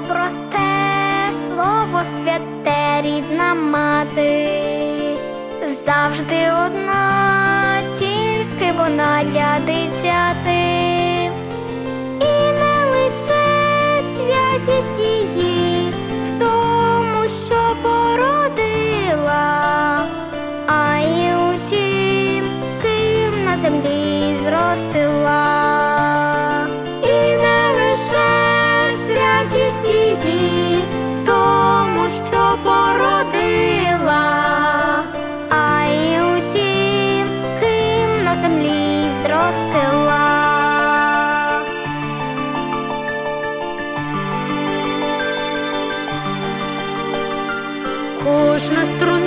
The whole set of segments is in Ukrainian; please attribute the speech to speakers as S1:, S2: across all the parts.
S1: просте, слово святе, рідна мати, завжди одна, тільки вона для дитяти. зростила.
S2: Кожна струна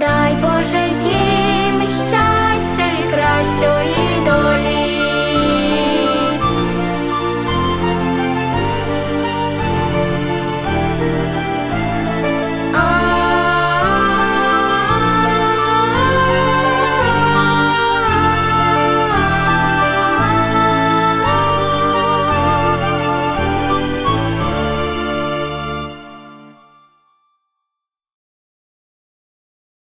S2: 带。